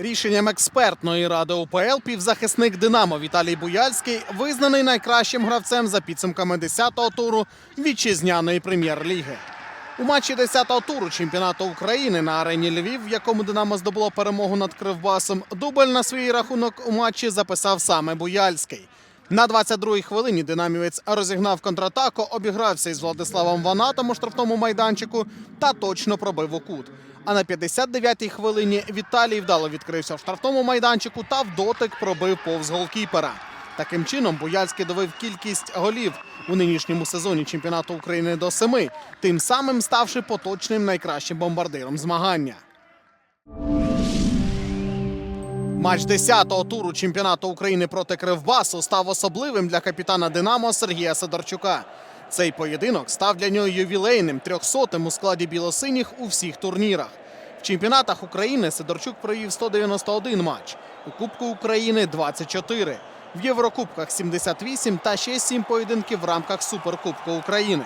Рішенням експертної ради УПЛ півзахисник Динамо Віталій Буяльський визнаний найкращим гравцем за підсумками 10-го туру вітчизняної прем'єр-ліги. У матчі 10-го туру чемпіонату України на арені Львів, в якому Динамо здобуло перемогу над Кривбасом, дубль на свій рахунок у матчі записав саме Буяльський. На 22-й хвилині динамівець розігнав контратаку, обігрався із Владиславом Ванатом у штрафному майданчику та точно пробив у кут. А на 59-й хвилині Віталій вдало відкрився в штрафному майданчику та в дотик пробив повз голкіпера. Таким чином Буяльський довів кількість голів у нинішньому сезоні чемпіонату України до семи, тим самим ставши поточним найкращим бомбардиром змагання. Матч 10-го туру чемпіонату України проти Кривбасу став особливим для капітана Динамо Сергія Сидорчука. Цей поєдинок став для нього ювілейним трьохсотим у складі білосиніх у всіх турнірах. В чемпіонатах України Сидорчук провів 191 матч, у Кубку України 24, в Єврокубках 78 та ще 7 поєдинків в рамках Суперкубку України.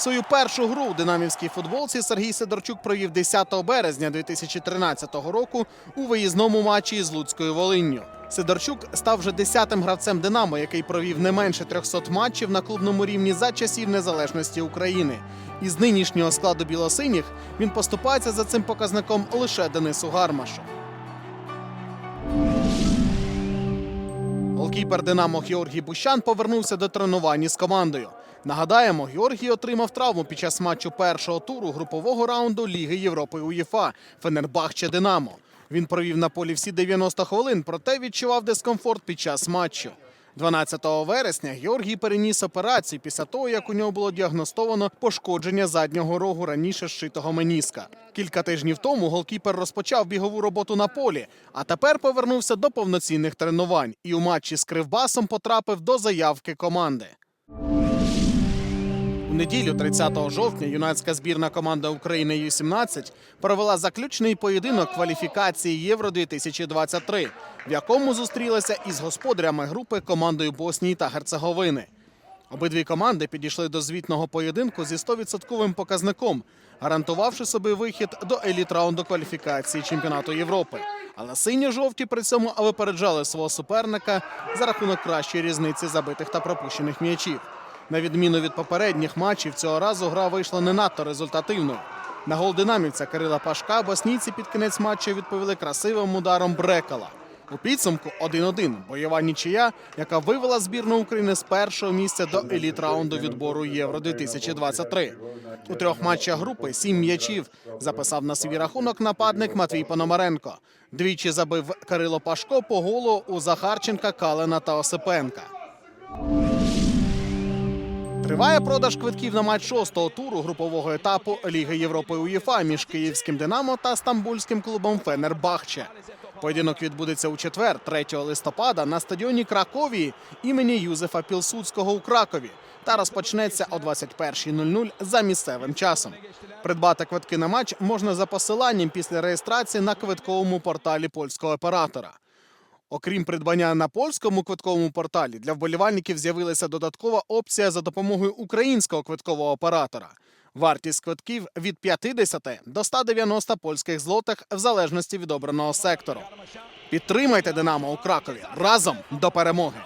Свою першу гру у динамівській футболці Сергій Сидорчук провів 10 березня 2013 року у виїзному матчі із Луцькою Волинню. Сидорчук став вже 10-тим гравцем Динамо, який провів не менше 300 матчів на клубному рівні за часів незалежності України. Із нинішнього складу білосиніх він поступається за цим показником лише Денису Гармашу. Голкіпер Динамо Георгій Бущан повернувся до тренувань із командою. Нагадаємо, Георгій отримав травму під час матчу першого туру групового раунду Ліги Європи УЄФА Фенербахче Динамо. Він провів на полі всі 90 хвилин, проте відчував дискомфорт під час матчу. 12 вересня Георгій переніс операцію після того, як у нього було діагностовано пошкодження заднього рогу раніше зшитого меніска. Кілька тижнів тому голкіпер розпочав бігову роботу на полі, а тепер повернувся до повноцінних тренувань і у матчі з Кривбасом потрапив до заявки команди. У неділю, 30 жовтня, юнацька збірна команда України Ю-17 провела заключний поєдинок кваліфікації Євро 2023, в якому зустрілася із господарями групи командою Боснії та Герцеговини. Обидві команди підійшли до звітного поєдинку зі 100% показником, гарантувавши собі вихід до еліт раунду кваліфікації чемпіонату Європи. Але синьо-жовті при цьому випереджали свого суперника за рахунок кращої різниці забитих та пропущених м'ячів. На відміну від попередніх матчів, цього разу гра вийшла не надто результативною. На гол динамівця Кирила Пашка боснійці під кінець матчу відповіли красивим ударом Брекала. У підсумку 1-1 бойова нічия, яка вивела збірну України з першого місця до еліт раунду відбору Євро 2023 У трьох матчах групи сім м'ячів записав на свій рахунок нападник Матвій Пономаренко. Двічі забив Кирило Пашко по голу у Захарченка, Калина та Осипенка. Триває продаж квитків на матч шостого туру групового етапу Ліги Європи УЄФА між київським Динамо та стамбульським клубом Фенербахче. Поєдинок відбудеться у четвер, 3 листопада, на стадіоні Краковії імені Юзефа Пілсудського у Кракові та розпочнеться о 21.00 за місцевим часом. Придбати квитки на матч можна за посиланням після реєстрації на квитковому порталі польського оператора. Окрім придбання на польському квитковому порталі, для вболівальників з'явилася додаткова опція за допомогою українського квиткового оператора. Вартість квитків від 50 до 190 польських злотих в залежності від обраного сектору. Підтримайте Динамо у Кракові разом до перемоги.